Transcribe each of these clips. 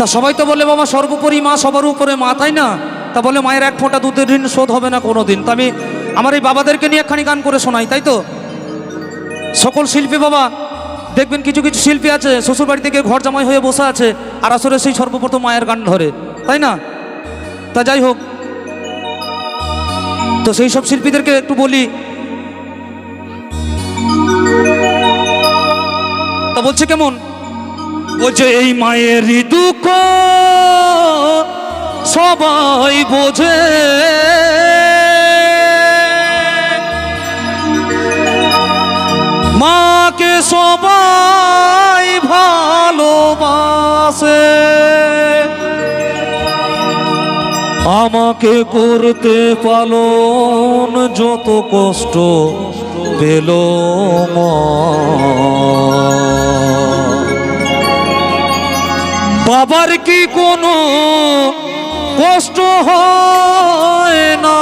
তা সবাই তো বলে, বাবা, সর্বোপরি মা সবার উপরে মা, তাই না? তা বলে, মায়ের এক ফোঁটা দুধের ঋণ শোধ হবে না কোনো দিন তা আমি আমার এই বাবাদেরকে নিয়ে একখানি গান করে শোনাই, তাই তো? সকল শিল্পী বাবা, দেখবেন কিছু কিছু শিল্পী আছে শ্বশুর বাড়ি থেকে ঘর জামাই হয়ে বসে আছে, আর আসলে সেই সর্বপ্রথম মায়ের গান ধরে, তাই না? তা যাই হোক। তো সেই সব শিল্পীদেরকে একটু বলি। তা বলছে কেমন? বলছে এই মায়েরই দুঃখ সবাই বোঝে। মাকে সবাই ভালোবাসে। আমাকে করতে পালন যত কষ্ট পেল মা। বাবার কি কোনো কষ্ট হয় না?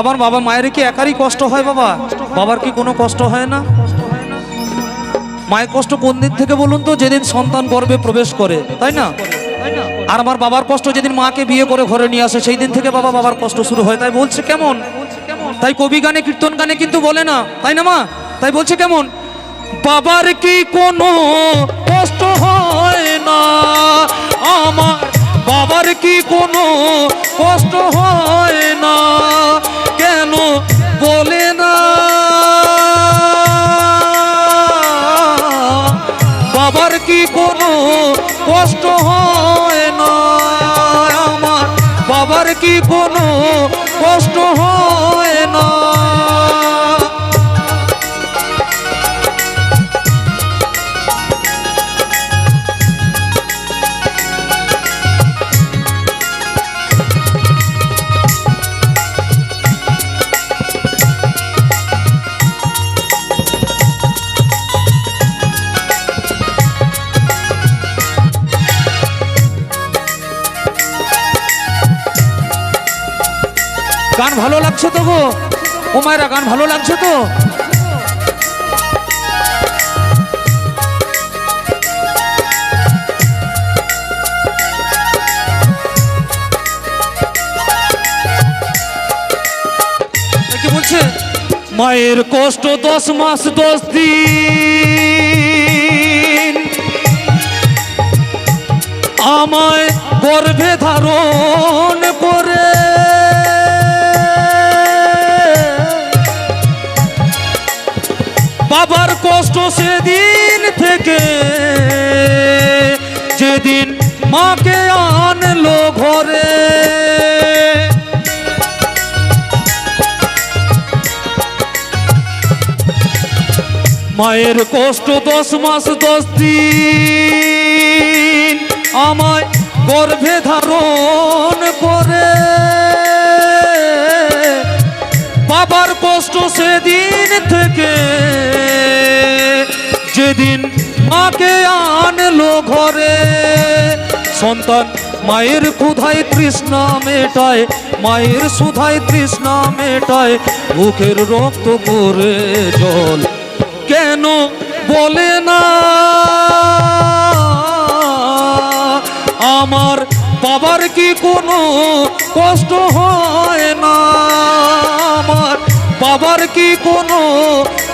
আমার বাবা মায়ের কি একারই কষ্ট হয় বাবা? বাবার কি কোনো কষ্ট হয় না? মায়ের কষ্ট কোন দিন থেকে বলুন তো? যেদিন সন্তান গর্বে প্রবেশ করে, তাই না? আর আমার বাবার কষ্ট যেদিন মাকে বিয়ে করে ঘরে নিয়ে আসে, সেই দিন থেকে বাবা বাবার কষ্ট শুরু হয়। তাই বলছে কেমন? তাই কবি গানে, কীর্তন গানে কিন্তু বলে না। তাই না মা? তাই বলছে কেমন? বাবার কি কোনো কষ্ট হয় না? আমার বাবার কি কোনো কষ্ট হয় না? কেন বলে না? বাবার কি কোনো কষ্ট হয় না? আমার বাবার কি কোনো গান ভালো লাগছে তো গো? ও মায়েরা, গান ভালো লাগছে তো? মায়ের কষ্ট দশ মাস, দশ দিন। আমায় গর্ভে ধারণ করে বাবার কষ্ট সেদিন থেকে। যেদিন মাকে আনলো ঘরে। মায়ের কষ্ট দশ মাস, দশ দিন আমায় গর্ভে ধারণ করে। বাবার কষ্ট সেদিন থেকে মাকে আনলো ঘরে। সন্তান, মায়ের ক্ষুধায় তৃষ্ণা মেটায়, মায়ের সুধায় তৃষ্ণা মেটায় মুখের রক্ত করে জল। কেন বলে না? আমার বাবার কি কোনো কষ্ট হয় না? আমার বাবার কি কোনো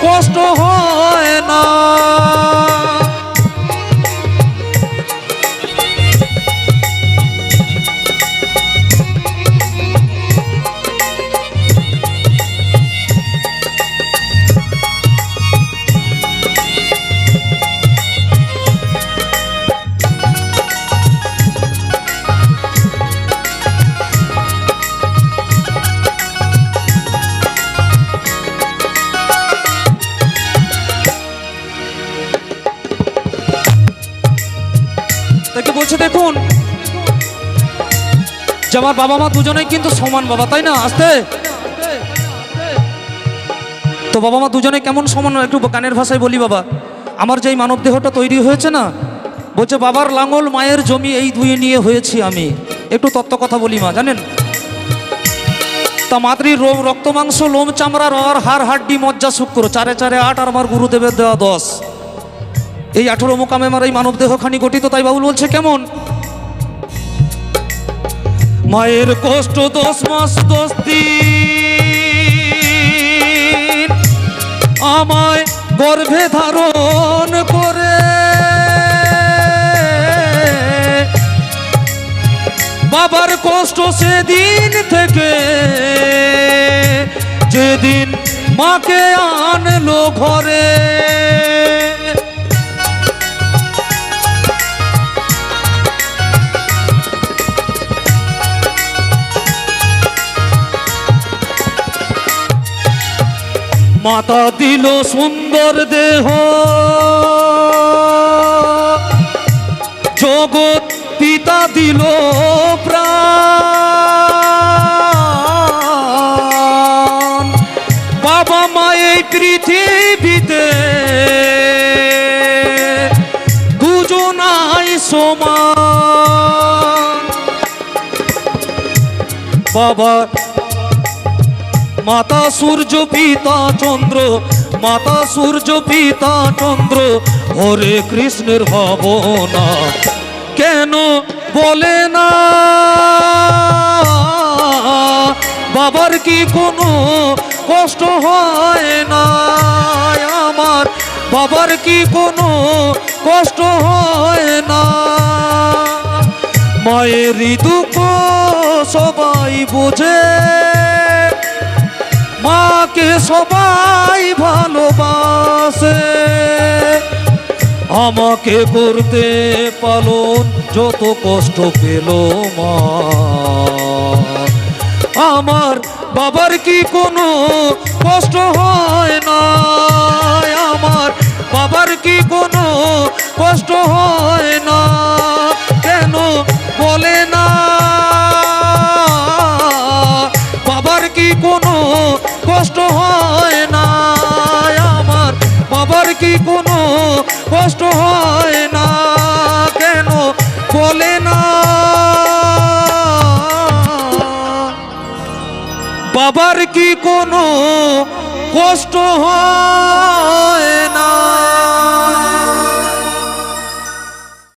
কষ্ট হয় না? তাকে বলছে দেখুন। যে আমার বাবা মা দুজনেই কিন্তু সমান বাবা, তাই না? আসতে। তো বাবা মা দুজনে কেমন সমান? একটু গানের ভাষায় বলি বাবা। আমার যেই মানব দেহটা তৈরি হয়েছে না, বলছে, বাবার লাঙল মায়ের জমি এই দুই নিয়ে হয়েছি আমি। একটু তত্ত্ব কথা বলি মা, জানেন? তা মাতৃ রোম রক্ত মাংস লোম চামড়া রর হাড়, হাড্ডি, মজ্জা, শুক্র, চারে চারে আট আর আমার গুরুদেবের দেওয়া দশ। এই আঠেরো মোকামে আমার এই মানব দেহখানি গঠিত, তাই বাবুল বলছে, কেমন? মায়ের কষ্ট দশ মাস দশ দিন আমায় গর্ভে ধারণ করে। বাবার কষ্ট সেদিন থেকে যেদিন মাকে আনলো ঘরে। মাতা দিল সুন্দর দেহ। জগৎ পিতা দিল প্রাণ। বাবা মা এই পৃথিবীতে দুজনাই সমান। বাবা মাতা সূর্য, পিতা চন্দ্র, মাতা সূর্য, পিতা চন্দ্র, হরে কৃষ্ণের ভাবনা। কেন বলে না? বাবার কি কোনো কষ্ট হয় না? আমার বাবার কি কোনো কষ্ট হয় না? মায়ের দুঃখ সবাই বোঝে। মাকে সবাই ভালোবাসে। আমাকে করতে পালন যত কষ্ট পেল মা। আমার বাবার কি কোনো কষ্ট হয় না? আমার বাবার কি কোনো কষ্ট হয় কি কোনো কষ্ট হয় না? কেন বলে না? বাবার কি কোনো কষ্ট হয়?